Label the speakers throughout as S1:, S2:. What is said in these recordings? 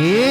S1: શ્રી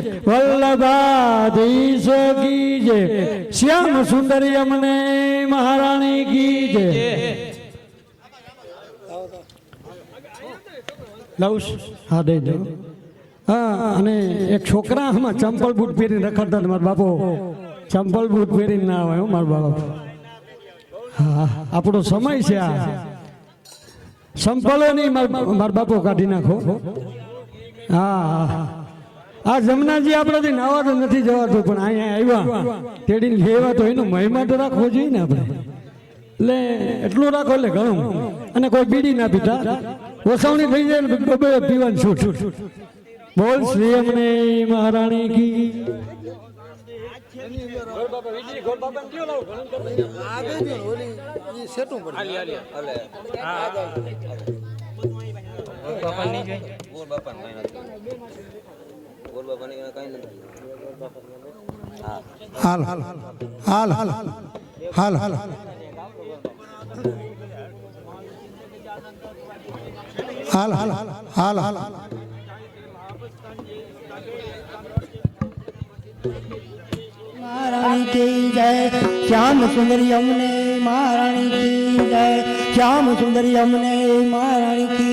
S1: જય વલ્લભાધીશ કી શ્યામ સુંદરી અમને મહારાણી કી જય હા દઈ દઉં હા અને એક છોકરા આમાં ચંપલ બૂટ પહેરીને રખડતા મારા બાપો ચંપલ બૂટ પહેરીને ના આવે મારા બાપ હા આપણો સમય છે આ સંપલો નહીં મારા બાપો કાઢી નાખો હા હા. આ જમનાજી આપણાથી નાવા તો નથી જવાતું, પણ અહીંયા આવ્યા. તેડીને લેવા તો એનો મહિમા તો રાખવો જોઈએ ને આપણે. એટલે એટલું રાખો એટલે ઘણું. અને કોઈ બીડી ના પીતા. વસાવણી થઈ જાય ને બબે પીવાનું છૂટ. બોલ શ્રી અમને મહારાણી કી.
S2: હાલ હાલ હાલ હાલ હાલ હાલ હાલ. હાલ હાલ હાલ હાલ.
S3: મહારાણી કી જય શ્યામ સુંદરી અમને મહારાણી કી જય શ્યામ સુંદરી અમને મહારાણી કી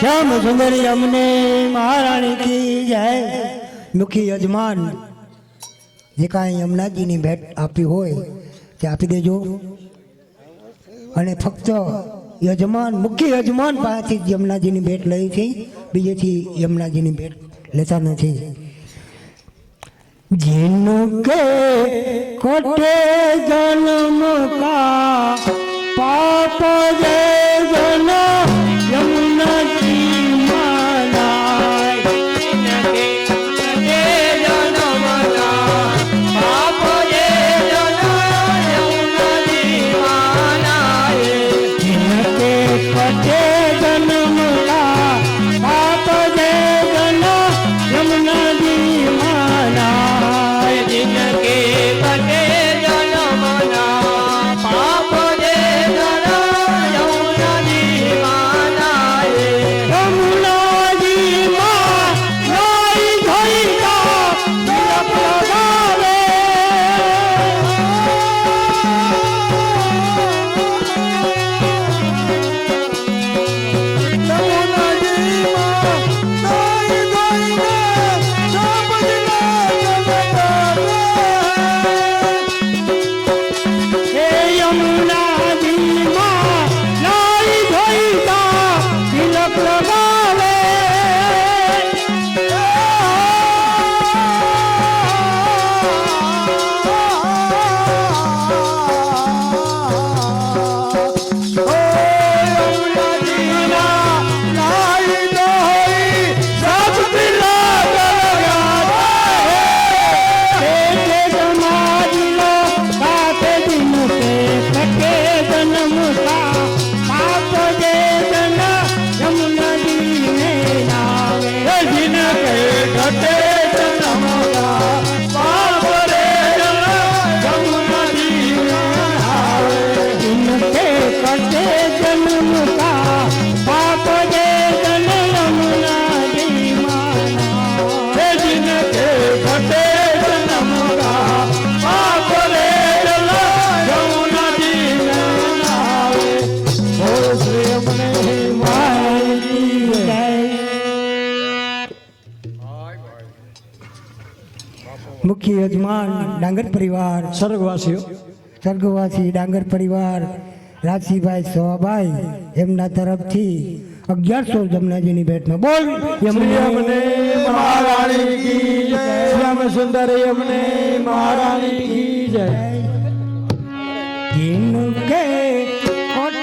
S4: સુંદરી અમને મહારાણી કી જય.
S5: મુખી યજમાન, જે કાંઈ યમુનાજીની ભેટ આપી હોય તે આપી દેજો. અને ફક્ત યજમાન મુખ્ય યજમાન પાસેથી યમુનાજીની ભેટ લઈ છે. બીજેથી યમુનાજીની ભેટ લેતા નથી. જેનું કે કોટે જન્મ કા, પાપ જે જન યમુનાજી ડાંગર પરિવાર.
S3: સ્વર્ગવાસીઓ.
S5: સ્વર્ગવાસી ડાંગર પરિવાર રાજીભાઈ સોભાઈ એમના તરફથી અગિયારસો જમનાજીની ભેટમાં બોલ.
S3: યમને મહારાણી સુંદર મહારાણી જય.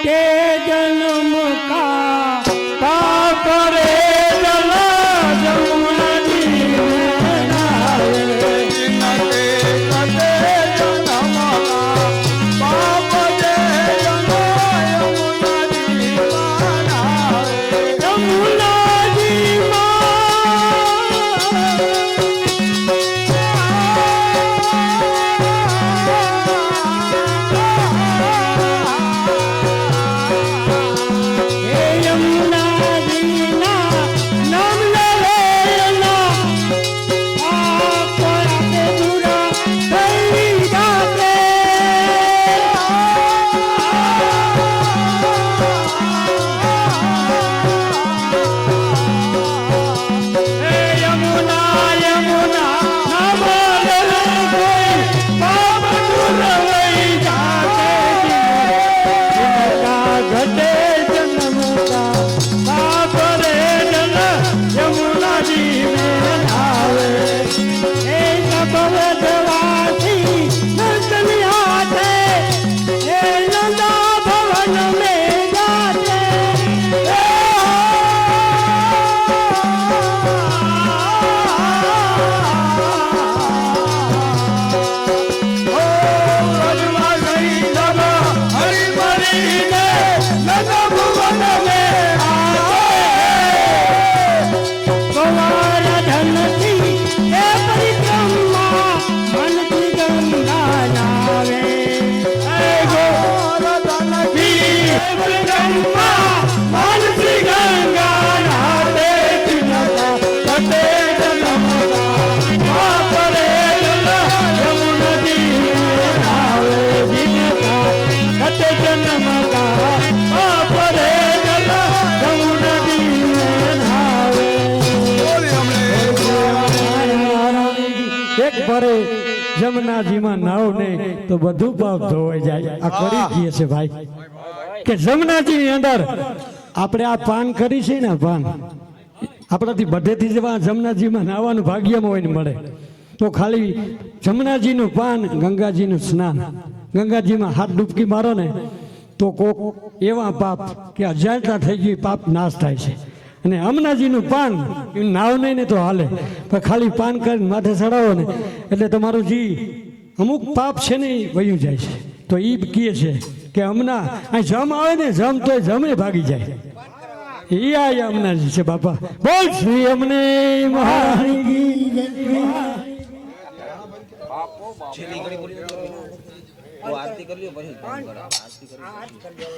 S6: કે ભરે જમનાજીમાં નાવ ને તો બધું પાપ ધોવાઈ જાય. આ કરી દઈએ છે ભાઈ. કે જમનાજીની અંદર આપણે આ પાન કરી છે ને પાન આપણાથી બધેથી જવા જમનાજીમાં નાવાનું ભાગ્યમાં હોય ને મળે. તો ખાલી જમનાજીનું પાન ગંગાજીનું સ્નાન. ગંગાજીમાં હાથ ડૂબકી મારો ને તો કોક એવા પાપ કે અજાણતા થઈ ગઈ પાપ નાશ થાય છે. અને અમનાજીનું પાન નાવ નહીં ને તો હાલે. પણ ખાલી પાન કરીને માથે ચડાવો ને, એટલે તમારું જી અમુક પાપ છે ને એ વયું જાય છે. તો એ કહે છે કે હમણાં અહીં જમ આવે ને, જમ તો જમે ભાગી જાય. એ આ અમનાજી છે બાપા. બોલ શ્રી અમને
S7: આરતી કરી લ્યો, પછી. આરતી કરી